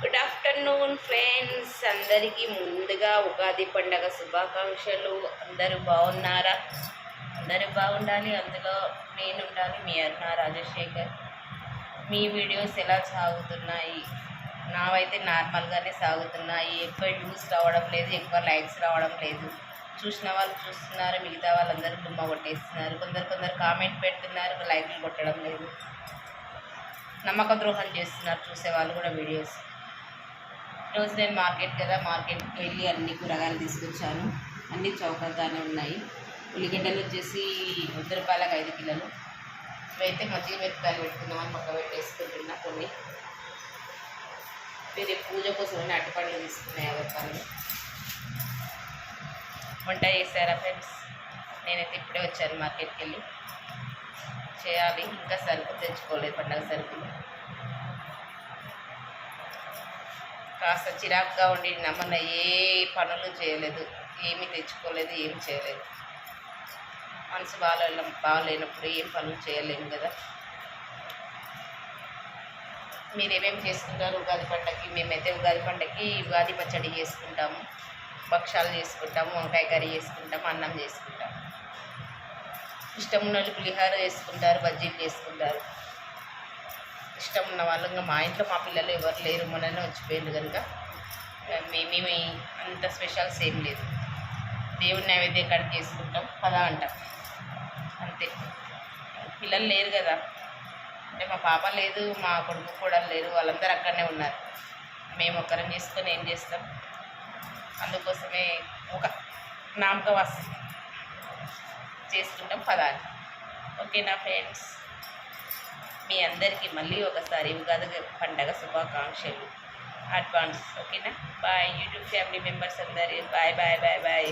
Good afternoon friends అందరికీ ముందుగా ఉగాది పండగ శుభాకాంక్షలు. అందరూ బాగున్నారా? అందరూ బాగుండాలి. అందులో నేను ఉండాలి మీ అన్న రాజశేఖర్. మీ వీడియోస్ ఎలా సాగుతున్నాయి? నావైతే నార్మల్గానే సాగుతున్నాయి. ఎక్కువ వ్యూస్ రావడం లేదు ఎక్కువ లైక్స్ రావడం లేదు. చూసిన వాళ్ళు చూస్తున్నారు మిగతా వాళ్ళందరూ దుమ్మ కొట్టేస్తున్నారు. కొందరు కొందరు కామెంట్ పెడుతున్నారు లైక్లు కొట్టడం లేదు. నమ్మక ద్రోహం చేస్తున్నారు చూసే వాళ్ళు కూడా వీడియోస్ ఈరోజు నేను మార్కెట్ కదా మార్కెట్కి వెళ్ళి అన్ని కూరగాయలు తీసుకొచ్చాను. అన్ని చౌకగానే ఉన్నాయి. ఉల్లిగడ్డలు వచ్చేసి వంద రూపాయలకు ఐదు కిలోలు. ఇవైతే మజ్జిగ మిరపకాయలు పెట్టుకుందామని పక్క పెట్టేసుకుంటున్నా కొన్ని. వేరే పూజ కోసం అరటిపండ్లు తీసుకున్నాయి యాభై రూపాయలు. వంట చేశారా ఫ్రెండ్స్ నేనైతే ఇప్పుడే వచ్చాను మార్కెట్కి వెళ్ళి. చేయాలి. ఇంకా సరుకు తెచ్చుకోలేదు పండగ సరుకులు. కాస్త చిరాకుగా ఉండి నమ్మన ఏ పనులు చేయలేదు ఏమీ తెచ్చుకోలేదు ఏం చేయలేదు. మనసు బాగా బాగాలేనప్పుడు ఏం పనులు చేయలేము కదా. మీరు ఏమేమి చేసుకుంటారు? ఉగాది పండగకి మేమైతే ఉగాది పండగకి ఉగాది పచ్చడి చేసుకుంటాము భక్షాలు చేసుకుంటాము వంకాయ కర్రీ చేసుకుంటాము అన్నం చేసుకుంటాము. ఇష్టం ఉన్న వాళ్ళు పులిహార చేసుకుంటారు బజ్జీలు చేసుకుంటారు. ఇష్టం ఉన్న వాళ్ళు మా ఇంట్లో మా పిల్లలు ఎవరు లేరు. మొన్ననే వచ్చిపోయింది కనుక. మేమేమి అంత స్పెషల్స్ ఏం లేదు. దేవుడి నైవేద్యం కట్ చేసుకుంటాం. పదా అంటాం. అంతే. పిల్లలు లేరు కదా. అంటే మా పాప లేదు మా కొడుకు కూడా లేరు. వాళ్ళందరూ అక్కడనే ఉన్నారు. మేము ఒక్కరం చేసుకొని ఏం చేస్తాం? అందుకోసమే ఒక నామక వాస్ చేసుకుంటాం పదాలు ఓకేనా ఫ్రెండ్స్? మీ అందరికీ మళ్ళీ ఒకసారి ఉగాది పండగ శుభాకాంక్షలు. అడ్వాన్స్ ఓకేనా బాయ్ యూట్యూబ్ ఫ్యామిలీ మెంబర్స్ అందరి. Bye bye bye bye